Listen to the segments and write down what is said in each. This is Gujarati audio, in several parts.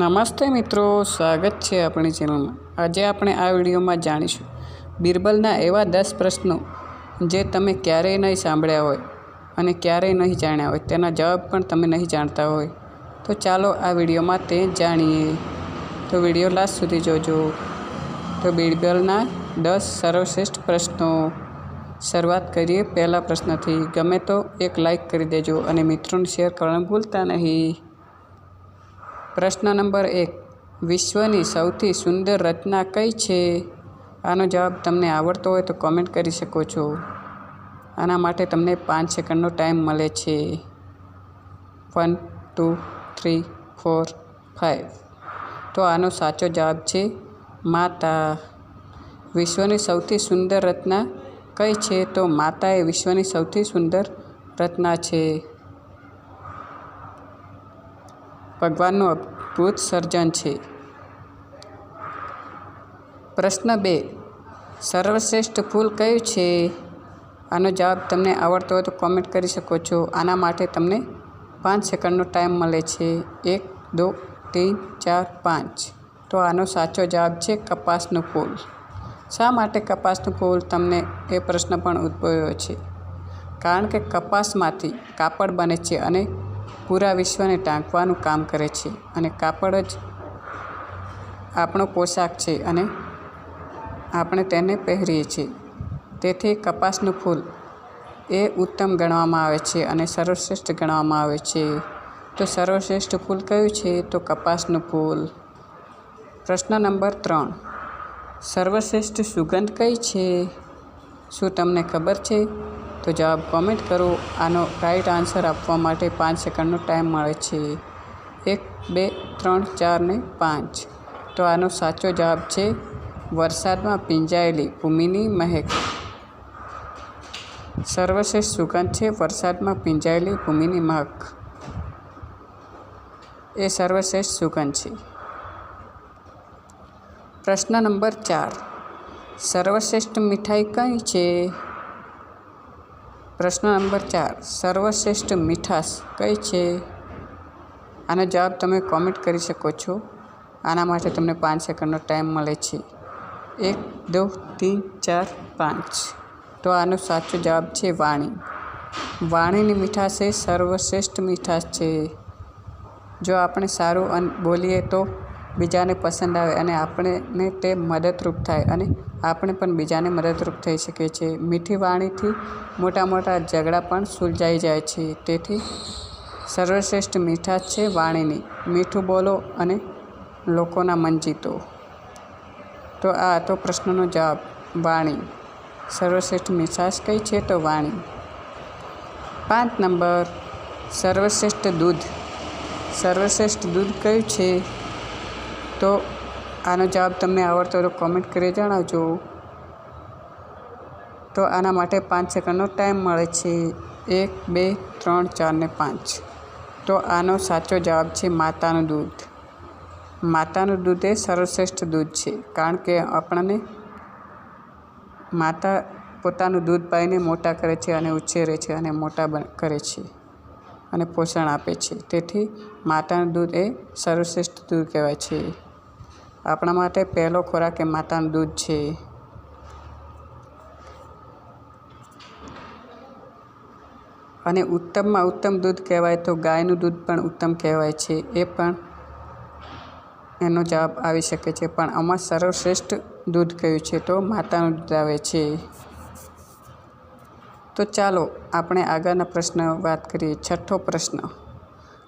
નમસ્તે મિત્રો, સ્વાગત છે આપણી ચેનલમાં. આજે આપણે આ વિડીયોમાં જાણીશું બિરબલના એવા દસ પ્રશ્નો જે તમે ક્યારેય નહીં સાંભળ્યા હોય અને ક્યારેય નહીં જાણ્યા હોય. તેના જવાબ પણ તમે નહીં જાણતા હોય. તો ચાલો આ વિડીયોમાં તે જાણીએ. તો વીડિયો લાસ્ટ સુધી જોજો. તો બિરબલના દસ સર્વશ્રેષ્ઠ પ્રશ્નો. શરૂઆત કરીએ પહેલા પ્રશ્નથી. ગમે તો એક લાઈક કરી દેજો અને મિત્રોને શેર કરવાનું ભૂલતા નહીં. પ્રશ્ન નંબર એક, વિશ્વની સૌથી સુંદર રચના કઈ છે? આનો જવાબ તમને આવડતો હોય તો કોમેન્ટ કરી શકો છો. આના માટે તમને પાંચ સેકન્ડનો ટાઈમ મળે છે. One two three four five તો આનો સાચો જવાબ છે માતા. વિશ્વની સૌથી સુંદર રચના કઈ છે? તો માતા એ વિશ્વની સૌથી સુંદર રચના છે. ભગવાનનું અદ્ભુત સર્જન છે. પ્રશ્ન બે, સર્વશ્રેષ્ઠ ફૂલ કયું છે? આનો જવાબ તમને આવડતો હોય તો કોમેન્ટ કરી શકો છો. આના માટે તમને પાંચ સેકન્ડનો ટાઈમ મળે છે. એક, દો તીન ચાર, પાંચ. તો આનો સાચો જવાબ છે કપાસનું ફૂલ. શા માટે કપાસનું ફૂલ? તમને એ પ્રશ્ન પણ ઉદ્ભવ્યો છે. કારણ કે કપાસમાંથી કાપડ બને છે અને પૂરા વિશ્વને ટાંકવાનું કામ કરે છે અને કાપડ જ આપણો પોશાક છે અને આપણે તેને પહેરીએ છીએ. તેથી કપાસનું ફૂલ એ ઉત્તમ ગણવામાં આવે છે અને સર્વશ્રેષ્ઠ ગણવામાં આવે છે. તો સર્વશ્રેષ્ઠ ફૂલ કયું છે? તો કપાસનું ફૂલ. પ્રશ્ન નંબર ત્રણ. સર્વશ્રેષ્ઠ સુગંધ કઈ છે? શું તમને ખબર છે? તો જવાબ કોમેન્ટ કરો. આનો રાઈટ આન્સર આપવા માટે પાંચ સેકન્ડનો ટાઈમ મળે છે. એક, બે, ત્રણ, ચાર ને પાંચ. તો આનો સાચો જવાબ છે વરસાદમાં પીંજાયેલી ભૂમિની મહેક. સર્વશ્રેષ્ઠ સુગંધ છે વરસાદમાં પીંજાયેલી ભૂમિની મહક. એ સર્વશ્રેષ્ઠ સુગંધ છે. પ્રશ્ન નંબર ચાર. સર્વશ્રેષ્ઠ મીઠાઈ કઈ છે? પ્રશ્ન નંબર ચાર, સર્વશ્રેષ્ઠ મીઠાશ કઈ છે? આનો જવાબ તમે કોમેન્ટ કરી શકો છો. આના માટે તમને પાંચ સેકન્ડનો ટાઈમ મળે છે. એક, દો તીન ચાર, પાંચ. તો આનો સાચો જવાબ છે વાણી. વાણીની મીઠાશ એ સર્વશ્રેષ્ઠ મીઠાશ છે. જો આપણે સારું અન, બોલીએ તો બીજાને પસંદ આવે અને આપણને તે મદદરૂપ થાય અને આપણે પણ બીજાને મદદરૂપ થઈ શકીએ છીએ. મીઠી વાણીથી મોટા મોટા ઝઘડા પણ સુલઝાઈ જાય છે. તેથી સર્વશ્રેષ્ઠ મીઠાશ છે વાણીની. મીઠું બોલો અને લોકોના મન જીતો. તો આ હતો પ્રશ્નનો જવાબ. વાણી. સર્વશ્રેષ્ઠ મીઠાશ કઈ છે? તો વાણી. પાંચ નંબર. સર્વશ્રેષ્ઠ દૂધ. સર્વશ્રેષ્ઠ દૂધ કયું છે? તો આનો જવાબ તમને આવડતો હોય તો કોમેન્ટ કરી જણાવજો. તો આના માટે પાંચ સેકન્ડનો ટાઈમ મળે છે. એક, બે, ત્રણ, ચાર ને પાંચ. તો આનો સાચો જવાબ છે માતાનું દૂધ. માતાનું દૂધ એ સર્વશ્રેષ્ઠ દૂધ છે. કારણ કે આપણને માતા પોતાનું દૂધ પાઈને મોટા કરે છે અને ઉછેરે છે અને મોટા કરે છે અને પોષણ આપે છે. તેથી માતાનું દૂધ એ સર્વશ્રેષ્ઠ દૂધ કહેવાય છે. આપણા માટે પહેલો ખોરાક એ માતાનું દૂધ છે. અને ઉત્તમમાં ઉત્તમ દૂધ કહેવાય તો ગાયનું દૂધ પણ ઉત્તમ કહેવાય છે. એ પણ એનો જવાબ આવી શકે છે. પણ આમાં સર્વશ્રેષ્ઠ દૂધ કયું છે તો માતાનું દૂધ આવે છે. તો ચાલો આપણે આગળના પ્રશ્ન વાત કરીએ. છઠ્ઠો પ્રશ્ન.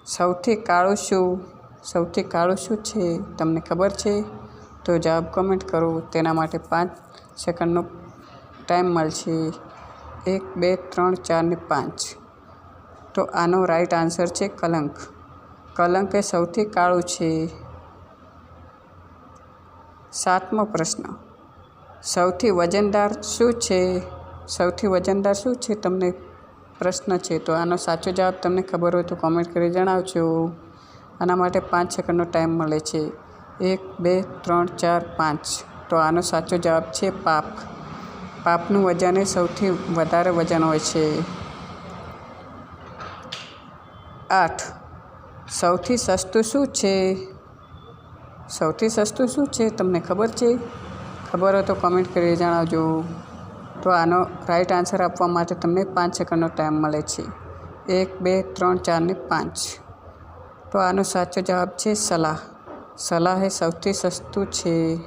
સૌથી કાળું શું? સૌથી કાળું શું છે તમને ખબર છે? તો જવાબ કમેન્ટ કરો. તેના માટે પાંચ સેકન્ડનો ટાઈમ મળશે. એક, બે, ત્રણ, ચાર ને પાંચ. તો આનો રાઈટ આન્સર છે કલંક. કલંક એ સૌથી કાળું છે. સાતમો પ્રશ્ન. સૌથી વજનદાર શું છે? સૌથી વજનદાર શું છે? તમને પ્રશ્ન છે. તો આનો સાચો જવાબ તમને ખબર હોય તો કોમેન્ટ કરી જણાવજો. આના માટે પાંચ સેકન્ડનો ટાઈમ મળે છે. એક, બે, ત્રણ, ચાર, પાંચ. તો આનો સાચો જવાબ છે પાપ. પાપનું વજન એ સૌથી વધારે વજન હોય છે. આઠ. સૌથી સસ્તું શું છે? સૌથી સસ્તું શું છે તમને ખબર છે? ખબર હોય તો કમેન્ટ કરી જણાવજો. તો આનો રાઈટ આન્સર આપવા માટે તમને પાંચ સેકન્ડનો ટાઈમ મળે છે. એક, બે, ત્રણ, ચાર ને પાંચ. તો આનો સાચો જવાબ છે સલાહ. સલાહ એ સૌથી સસ્તું છે.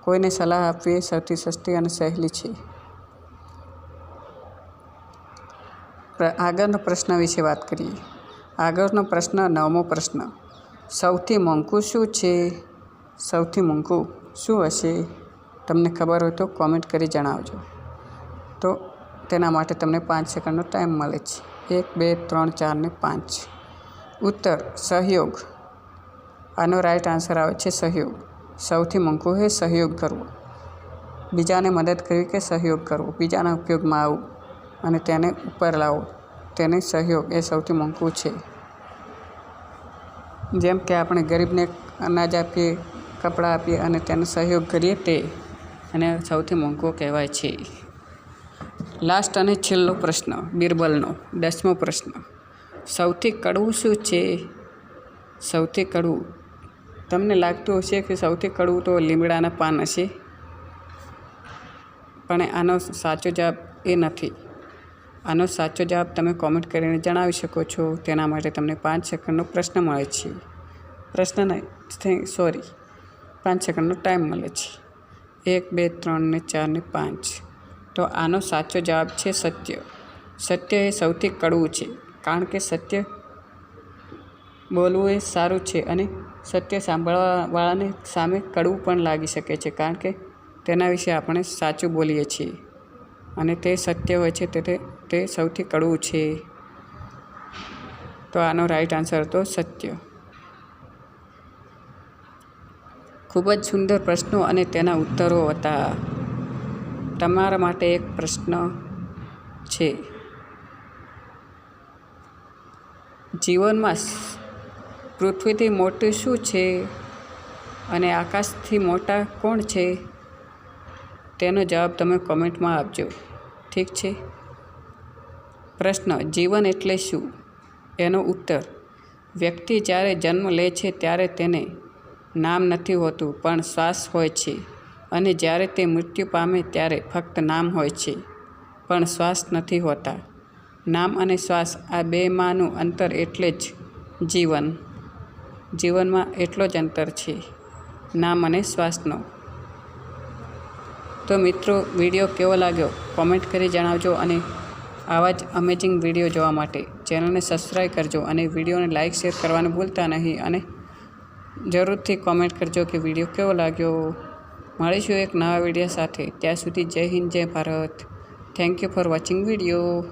કોઈને સલાહ આપવી એ સૌથી સસ્તી અને સહેલી છે. આગળનો પ્રશ્ન વિશે વાત કરીએ. આગળનો પ્રશ્ન, નવમો પ્રશ્ન. સૌથી મોંઘું શું છે? સૌથી મોંઘું શું હશે? તમને ખબર હોય તો કોમેન્ટ કરી જણાવજો. તો તેના માટે તમને પાંચ સેકન્ડનો ટાઈમ મળે છે. એક, બે, ત્રણ, ચાર ને પાંચ. ઉત્તર, સહયોગ. આનો રાઈટ આન્સર આવે છે સહયોગ. સૌથી મોંઘું છે સહયોગ કરવો. બીજાને મદદ કરવી કે સહયોગ કરવો? બીજાના ઉપયોગમાં આવવું અને તેને ઉપર લાવવો તેને સહયોગ એ સૌથી મોંઘું છે. જેમ કે આપણે ગરીબને અનાજ આપીએ, કપડાં આપીએ અને તેનો સહયોગ કરીએ તે અને સૌથી મોંઘો કહેવાય છે. લાસ્ટ અને છેલ્લો પ્રશ્ન, બિરબલનો, દસમો પ્રશ્ન. સૌથી કડવું શું છે? સૌથી કડવું. તમને લાગતું હશે કે સૌથી કડવું તો લીમડાના પાન હશે. પણ આનો સાચો જવાબ એ નથી. આનો સાચો જવાબ તમે કોમેન્ટ કરીને જણાવી શકો છો. તેના માટે તમને પાંચ સેકન્ડનો પ્રશ્ન મળે છે. પ્રશ્ન નહીં સોરી પાંચ સેકન્ડનો ટાઈમ મળે છે. એક, બે, ત્રણ ને ચાર ને પાંચ. તો આનો સાચો જવાબ છે સત્ય. સત્ય એ સૌથી કડવું છે. કારણ કે સત્ય બોલવું એ સારું છે અને સત્ય સાંભળવાવાળાને સામે કડવું પણ લાગી શકે છે કારણ કે તેના વિશે આપણે સાચું બોલીએ છીએ અને તે સત્ય હોય છે તે તે- સૌથી કડવું છે. તો આનો રાઈટ આન્સર હતો સત્ય. ખૂબ જ સુંદર પ્રશ્નો અને તેના ઉત્તરો હતા. તમારા માટે એક પ્રશ્ન છે. જીવનમાં પૃથ્વીથી મોટું શું છે અને આકાશથી મોટા કોણ છે? તેનો જવાબ તમે કોમેન્ટમાં આપજો. ઠીક છે? પ્રશ્ન, જીવન એટલે શું? એનો ઉત્તર, વ્યક્તિ જ્યારે જન્મ લે છે ત્યારે તેને નામ નથી હોતું, પણ શ્વાસ હોય છે અને જ્યારે તે મૃત્યુ પામે ત્યારે ફક્ત નામ હોય છે, પણ શ્વાસ નથી હોતા. નામ અને શ્વાસ આ બેમાંનું અંતર એટલે જ જીવન. જીવનમાં એટલો જ અંતર છે, નામ અને શ્વાસનો. તો મિત્રો, વીડિયો કેવો લાગ્યો? કોમેન્ટ કરી જણાવજો અને આવા જ અમેઝિંગ વીડિયો જોવા માટે ચેનલને સબસ્ક્રાઈબ કરજો અને વિડીયોને લાઇક શેર કરવાનું ભૂલતા નહીં અને જરૂરથી કોમેન્ટ કરજો કે વીડિયો કેવો લાગ્યો. મળીશું એક નવા વીડિયો સાથે. ત્યાં સુધી જય હિન્દ, જય Bharat. Thank you for watching video